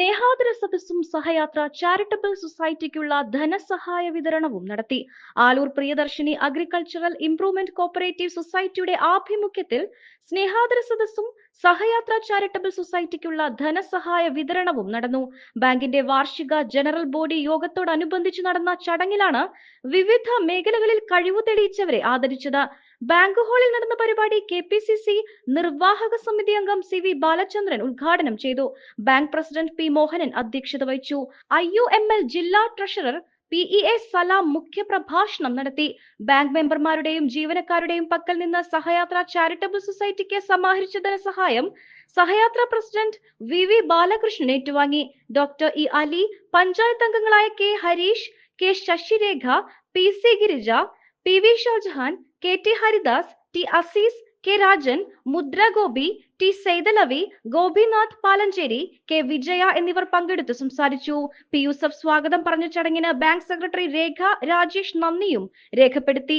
സ്നേഹാദര സദസ്സും സഹയാത്ര charitable സൊസൈറ്റിക്കുള്ള ധനസഹായ വിതരണവും നടത്തി. Aloor Priyadarshini agricultural improvement cooperative സൊസൈറ്റിയുടെ ആഭിമുഖ്യത്തിൽ സ്നേഹാദര സദസ്സും സഹയാത്ര ചാരിറ്റബിൾ സൊസൈറ്റിക്കുള്ള ധനസഹായ വിതരണവും നടന്നു. ബാങ്കിന്റെ വാർഷിക ജനറൽ ബോഡി യോഗത്തോടനുബന്ധിച്ച് നടന്ന ചടങ്ങിലാണ് വിവിധ മേഖലകളിൽ കഴിവ് തെളിയിച്ചവരെ ആദരിച്ചത്. ബാങ്ക് ഹാളിൽ നടന്ന പരിപാടി കെ പി സി സി നിർവാഹക സമിതി അംഗം സി വി ബാലചന്ദ്രൻ ഉദ്ഘാടനം ചെയ്തു. ബാങ്ക് പ്രസിഡന്റ് പി മോഹനൻ അധ്യക്ഷത വഹിച്ചു. ഐ യു എം എൽ ജില്ലാ treasurer P E A Salam മുഖ്യപ്രഭാഷണം നടത്തി. ബാങ്ക് മെമ്പർമാരുടെയും ജീവനക്കാരുടെയും പക്കൽ നിന്ന് സഹയാത്ര ചാരിറ്റബിൾ സൊസൈറ്റിക്ക് സമാഹരിച്ച ധനസഹായം Sahayatra president V V Balakrishnan ഏറ്റുവാങ്ങി. ഡോക്ടർ ഇ അലി പഞ്ചായത്ത് അംഗങ്ങളായ K Harish K Sasirekha P C Girija P V Shajahan K T Haridas T Azeez K Rajan Mudra Gopi T Saithalavi Gopinath Palancheri K Vijaya എന്നിവർ പങ്കെടുത്ത് സംസാരിച്ചു. P Yusuf സ്വാഗതം പറഞ്ഞ ചടങ്ങിന് bank secretary രേഖ രാജേഷ് നന്ദിയും രേഖപ്പെടുത്തി.